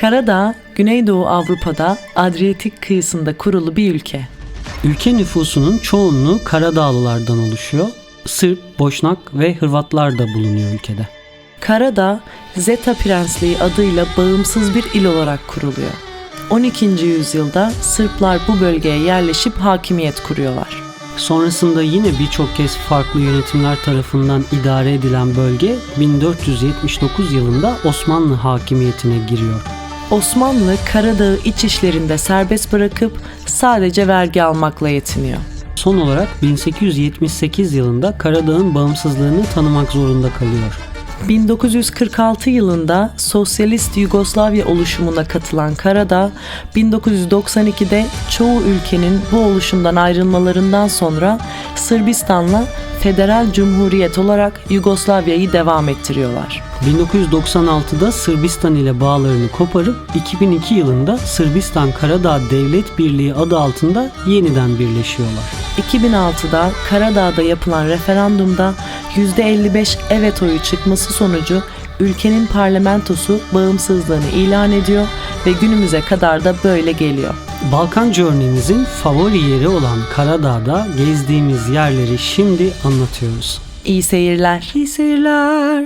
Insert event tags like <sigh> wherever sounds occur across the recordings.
Karadağ, Güneydoğu Avrupa'da Adriyatik kıyısında kurulu bir ülke. Ülke nüfusunun çoğunluğu Karadağlılardan oluşuyor. Sırp, Boşnak ve Hırvatlar da bulunuyor ülkede. Karadağ, Zeta Prensliği adıyla bağımsız bir il olarak kuruluyor. 12. yüzyılda Sırplar bu bölgeye yerleşip hakimiyet kuruyorlar. Sonrasında yine birçok kez farklı yönetimler tarafından idare edilen bölge 1479 yılında Osmanlı hakimiyetine giriyor. Osmanlı Karadağ'ı iç işlerinde serbest bırakıp sadece vergi almakla yetiniyor. Son olarak 1878 yılında Karadağ'ın bağımsızlığını tanımak zorunda kalıyor. 1946 yılında Sosyalist Yugoslavya oluşumuna katılan Karadağ, 1992'de çoğu ülkenin bu oluşumdan ayrılmalarından sonra Sırbistan'la Federal Cumhuriyet olarak Yugoslavya'yı devam ettiriyorlar. 1996'da Sırbistan ile bağlarını koparıp 2002 yılında Sırbistan Karadağ Devlet Birliği adı altında yeniden birleşiyorlar. 2006'da Karadağ'da yapılan referandumda %55 evet oyu çıkması sonucu ülkenin parlamentosu bağımsızlığını ilan ediyor ve günümüze kadar da böyle geliyor. Balkan Journey'mizin favori yeri olan Karadağ'da gezdiğimiz yerleri şimdi anlatıyoruz. İyi seyirler. İyi seyirler.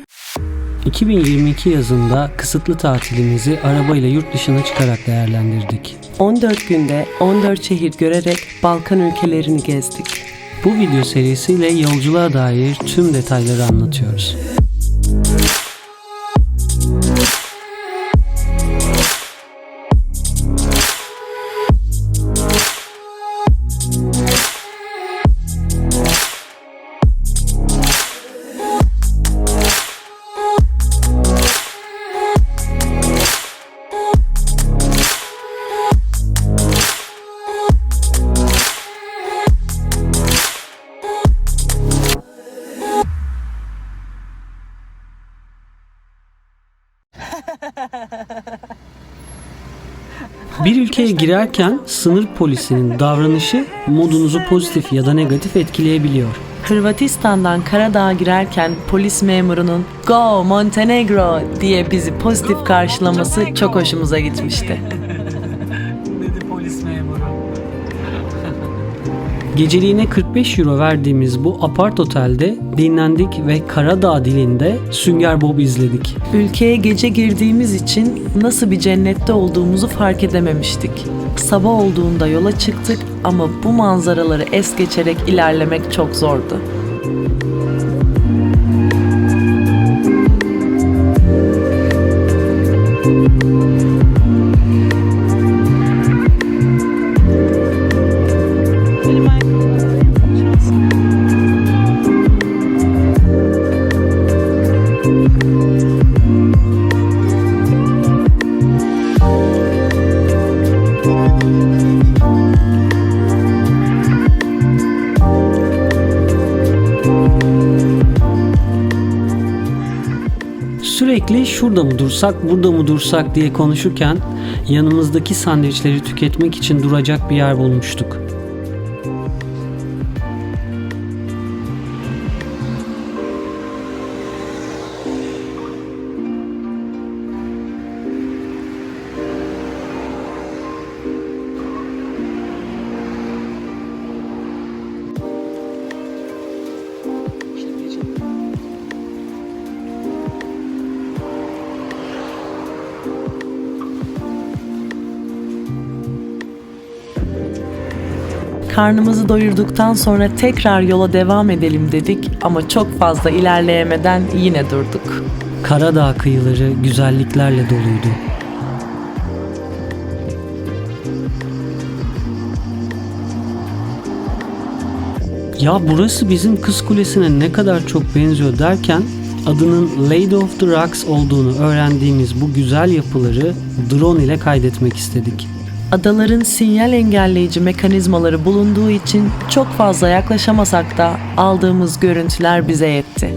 2022 yazında kısıtlı tatilimizi arabayla yurt dışına çıkarak değerlendirdik. 14 günde 14 şehir görerek Balkan ülkelerini gezdik. Bu video serisiyle yolculuğa dair tüm detayları anlatıyoruz. Ülkeye girerken sınır polisinin davranışı modunuzu pozitif ya da negatif etkileyebiliyor. Hırvatistan'dan Karadağ'a girerken polis memurunun Go Montenegro diye bizi pozitif karşılaması çok hoşumuza gitmişti. Geceliğine 45 euro verdiğimiz bu apart otelde dinlendik ve Karadağ dilinde Sünger Bob izledik. Ülkeye gece girdiğimiz için nasıl bir cennette olduğumuzu fark edememiştik. Sabah olduğunda yola çıktık ama bu manzaraları es geçerek ilerlemek çok zordu. Sürekli şurada mı dursak, burada mı dursak diye konuşurken yanımızdaki sandviçleri tüketmek için duracak bir yer bulmuştuk. Karnımızı doyurduktan sonra tekrar yola devam edelim dedik ama çok fazla ilerleyemeden yine durduk. Karadağ kıyıları güzelliklerle doluydu. Ya burası bizim Kız Kulesi'ne ne kadar çok benziyor derken adının Lady of the Rocks olduğunu öğrendiğimiz bu güzel yapıları drone ile kaydetmek istedik. Adaların sinyal engelleyici mekanizmaları bulunduğu için çok fazla yaklaşamasak da aldığımız görüntüler bize yetti.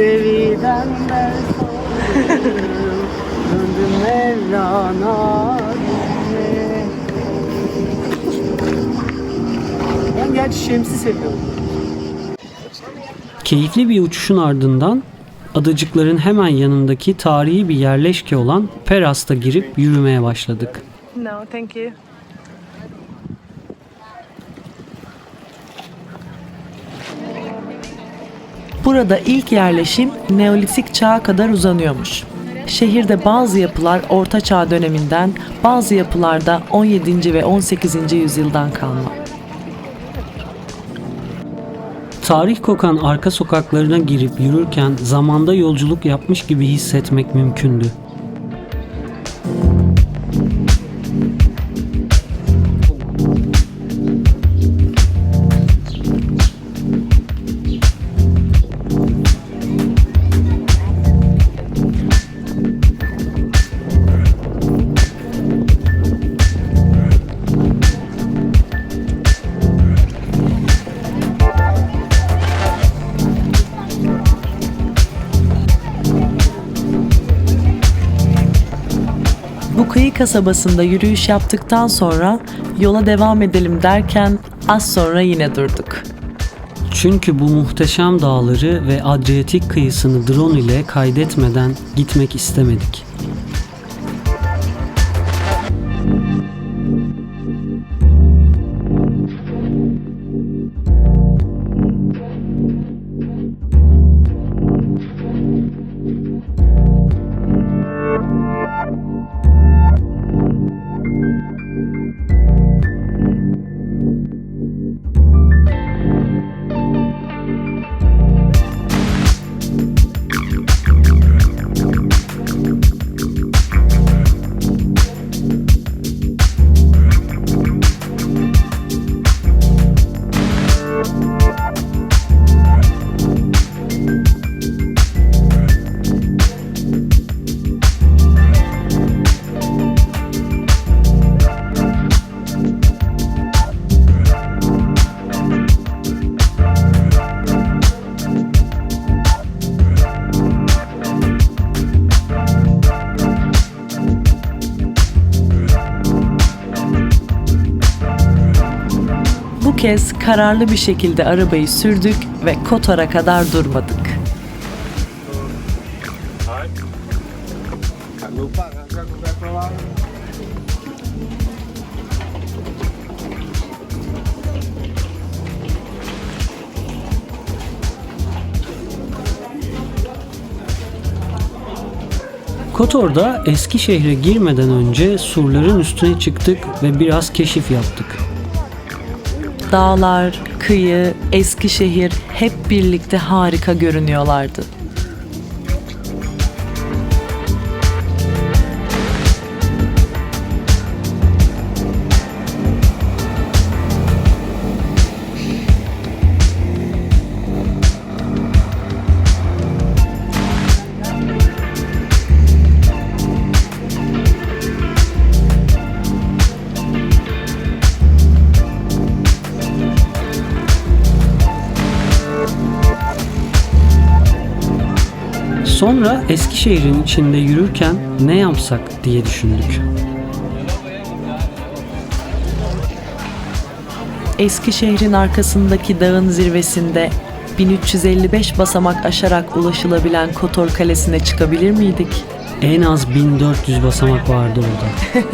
Mesnevi'den ben Döndüm Mevlana Ben gerçi Şems'i seviyorum. Keyifli bir uçuşun ardından adacıkların hemen yanındaki tarihi bir yerleşke olan Peras'ta girip yürümeye başladık. No, thank you. Burada ilk yerleşim Neolitik çağa kadar uzanıyormuş. Şehirde bazı yapılar Orta Çağ döneminden, bazı yapılarda 17. ve 18. yüzyıldan kalma. Tarih kokan arka sokaklarına girip yürürken zamanda yolculuk yapmış gibi hissetmek mümkündü. Kıyı kasabasında yürüyüş yaptıktan sonra yola devam edelim derken az sonra yine durduk. Çünkü bu muhteşem dağları ve Adriyatik kıyısını drone ile kaydetmeden gitmek istemedik. Kez kararlı bir şekilde arabayı sürdük ve Kotor'a kadar durmadık. Kotor'da eski şehre girmeden önce surların üstüne çıktık ve biraz keşif yaptık. Dağlar, kıyı, eski şehir hep birlikte harika görünüyorlardı. Eskişehir'in içinde yürürken ne yapsak diye düşündük. Eski şehrin arkasındaki dağın zirvesinde 1355 basamak aşarak ulaşılabilen Kotor Kalesi'ne çıkabilir miydik? En az 1400 basamak vardı orada. <laughs>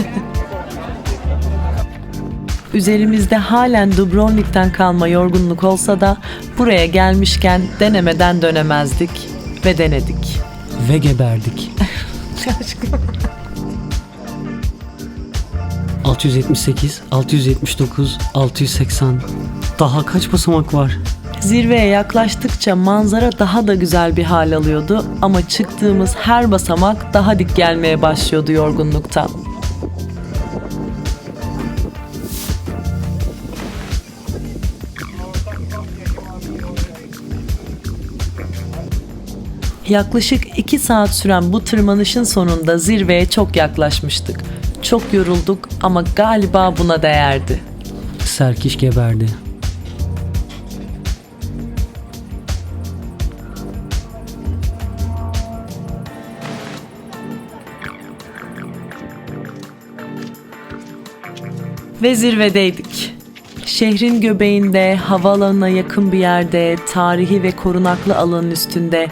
Üzerimizde halen Dubrovnik'ten kalma yorgunluk olsa da buraya gelmişken denemeden dönemezdik ve denedik. Ve geberdik. 678, 679, 680. Daha kaç basamak var? Zirveye yaklaştıkça manzara daha da güzel bir hal alıyordu ama çıktığımız her basamak daha dik gelmeye başlıyordu yorgunluktan. Yaklaşık 2 saat süren bu tırmanışın sonunda zirveye çok yaklaşmıştık. Çok yorulduk ama galiba buna değerdi. Serkiş geberdi. Ve zirvedeydik. Şehrin göbeğinde, havaalanına yakın bir yerde, tarihi ve korunaklı alanın üstünde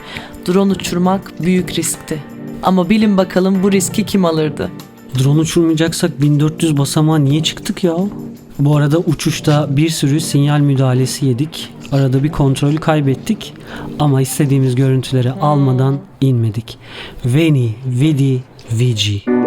drone uçurmak büyük riskti. Ama bilin bakalım bu riski kim alırdı? Drone uçurmayacaksak 1400 basamağa niye çıktık ya? Bu arada uçuşta bir sürü sinyal müdahalesi yedik. Arada bir kontrolü kaybettik ama istediğimiz görüntüleri almadan inmedik. Veni, Vidi, Vici.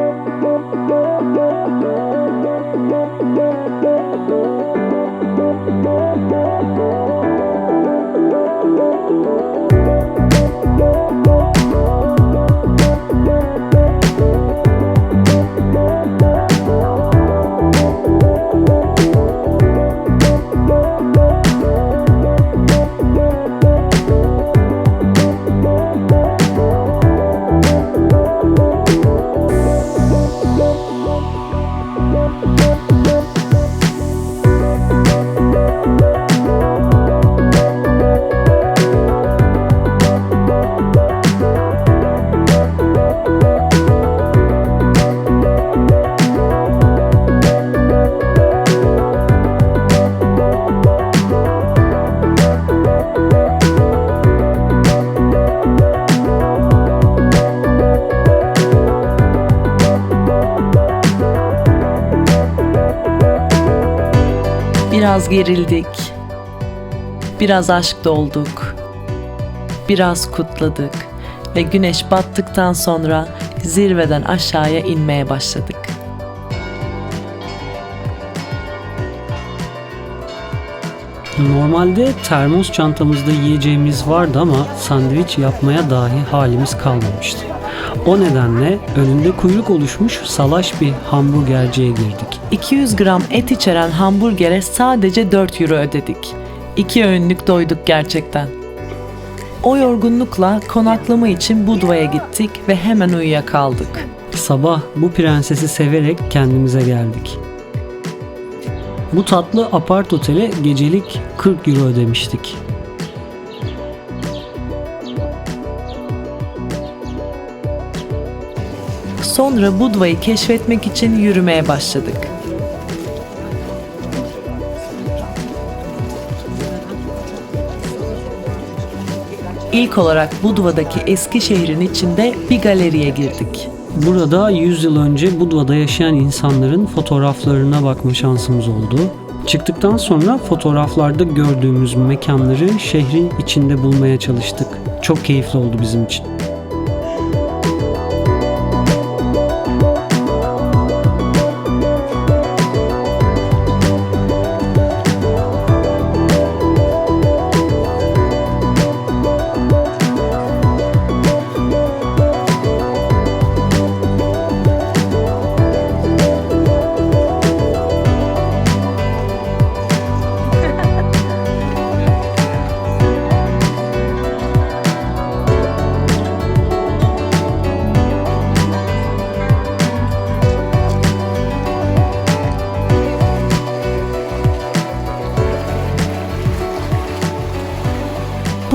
Biraz gerildik. Biraz aşk dolduk. Biraz kutladık ve güneş battıktan sonra zirveden aşağıya inmeye başladık. Normalde termos çantamızda yiyeceğimiz vardı ama sandviç yapmaya dahi halimiz kalmamıştı. O nedenle önünde kuyruk oluşmuş salaş bir hamburgerciye girdik. 200 gram et içeren hamburgere sadece 4 euro ödedik. İki öğünlük doyduk gerçekten. O yorgunlukla konaklama için Budva'ya gittik ve hemen uyuyakaldık. Sabah bu prensesi severek kendimize geldik. Bu tatlı apart otele gecelik 40 euro ödemiştik. Sonra Budva'yı keşfetmek için yürümeye başladık. İlk olarak Budva'daki eski şehrin içinde bir galeriye girdik. Burada 100 yıl önce Budva'da yaşayan insanların fotoğraflarına bakma şansımız oldu. Çıktıktan sonra fotoğraflarda gördüğümüz mekanları şehrin içinde bulmaya çalıştık. Çok keyifli oldu bizim için.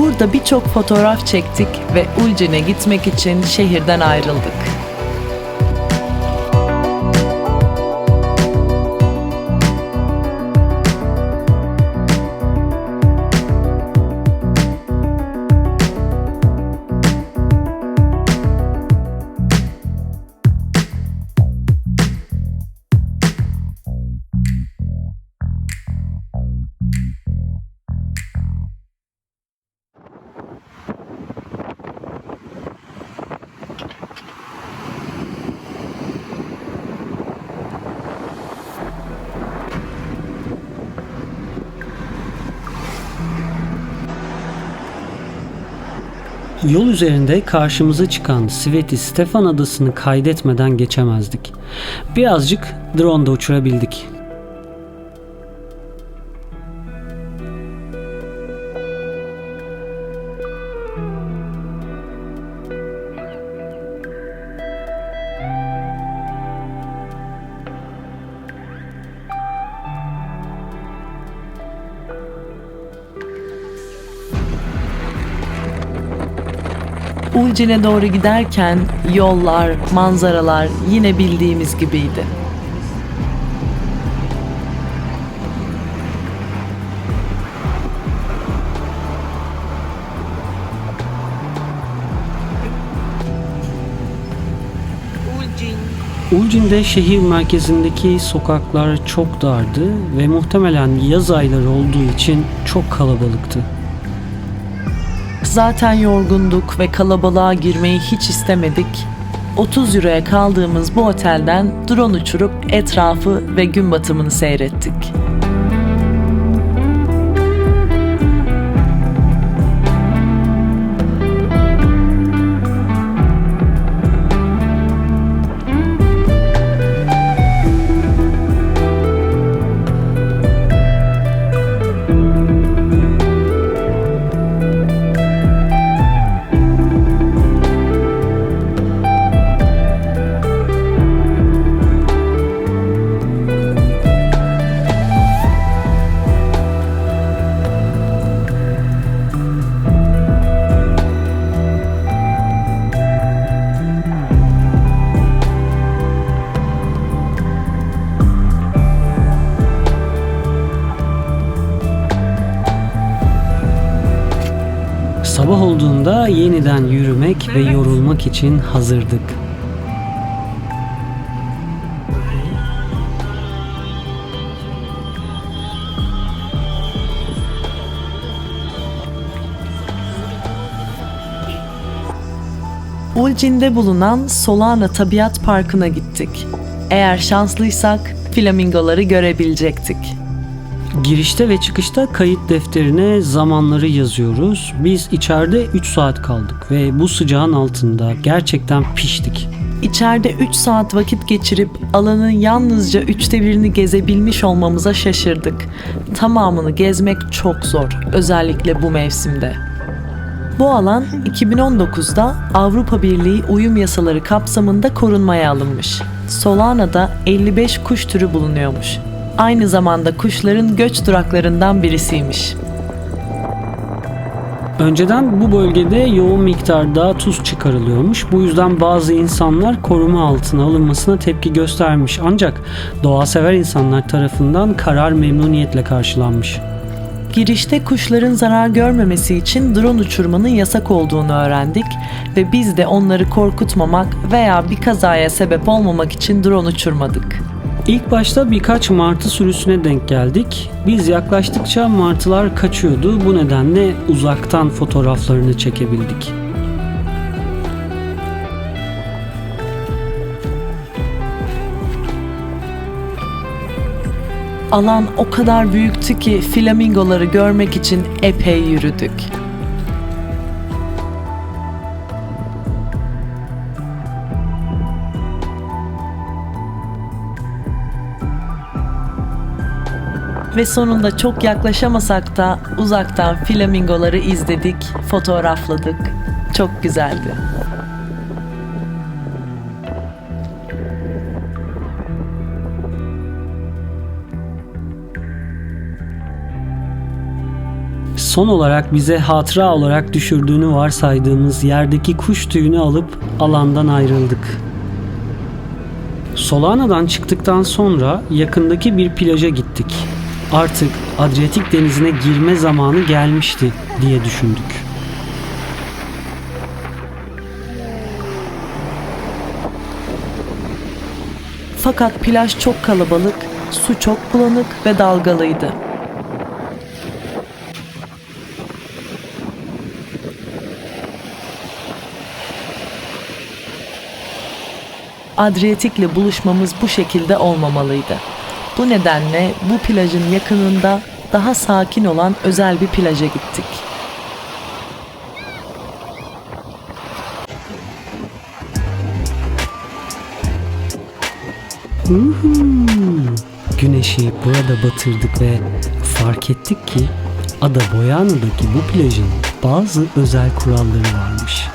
Burada birçok fotoğraf çektik ve Ulcin'e gitmek için şehirden ayrıldık. Yol üzerinde karşımıza çıkan Sveti Stefan adasını kaydetmeden geçemezdik. Birazcık drone da uçurabildik. Ulcin'e doğru giderken yollar, manzaralar yine bildiğimiz gibiydi. Ulcin'de şehir merkezindeki sokaklar çok dardı ve muhtemelen yaz ayları olduğu için çok kalabalıktı. Zaten yorgunduk ve kalabalığa girmeyi hiç istemedik. 30 euroya kaldığımız bu otelden drone uçurup etrafı ve gün batımını seyrettik. Sabah olduğunda yeniden yürümek ve yorulmak için hazırdık. Ulcin'de bulunan Solana Tabiat Parkı'na gittik. Eğer şanslıysak flamingoları görebilecektik. Girişte ve çıkışta kayıt defterine zamanları yazıyoruz. Biz içeride 3 saat kaldık ve bu sıcağın altında gerçekten piştik. İçeride 3 saat vakit geçirip alanın yalnızca üçte birini gezebilmiş olmamıza şaşırdık. Tamamını gezmek çok zor, özellikle bu mevsimde. Bu alan 2019'da Avrupa Birliği uyum yasaları kapsamında korunmaya alınmış. Solana'da 55 kuş türü bulunuyormuş. Aynı zamanda kuşların göç duraklarından birisiymiş. Önceden bu bölgede yoğun miktarda tuz çıkarılıyormuş. Bu yüzden bazı insanlar koruma altına alınmasına tepki göstermiş. Ancak doğa sever insanlar tarafından karar memnuniyetle karşılanmış. Girişte kuşların zarar görmemesi için drone uçurmanın yasak olduğunu öğrendik ve biz de onları korkutmamak veya bir kazaya sebep olmamak için drone uçurmadık. İlk başta birkaç martı sürüsüne denk geldik. Biz yaklaştıkça martılar kaçıyordu. Bu nedenle uzaktan fotoğraflarını çekebildik. Alan o kadar büyüktü ki flamingoları görmek için epey yürüdük. Ve sonunda çok yaklaşamasak da uzaktan flamingoları izledik, fotoğrafladık. Çok güzeldi. Son olarak bize hatıra olarak düşürdüğünü varsaydığımız yerdeki kuş tüyünü alıp alandan ayrıldık. Solana'dan çıktıktan sonra yakındaki bir plaja gittik. Artık Adriyatik denizine girme zamanı gelmişti diye düşündük. Fakat plaj çok kalabalık, su çok bulanık ve dalgalıydı. Adriyatik'le buluşmamız bu şekilde olmamalıydı. Bu nedenle bu plajın yakınında daha sakin olan özel bir plaja gittik. Güneşi burada batırdık ve fark ettik ki Ada Boyana'daki bu plajın bazı özel kuralları varmış.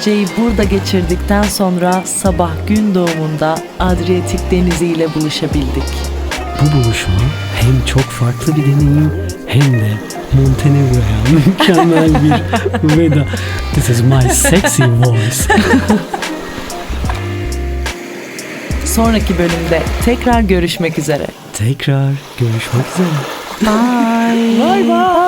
Geceyi burada geçirdikten sonra sabah gün doğumunda Adriyatik Denizi ile buluşabildik. Bu buluşma hem çok farklı bir deneyim hem de Montenegro'ya <laughs> mükemmel bir <laughs> veda. This is my sexy voice. <laughs> Sonraki bölümde tekrar görüşmek üzere. Tekrar görüşmek üzere. Bye. Bye bye.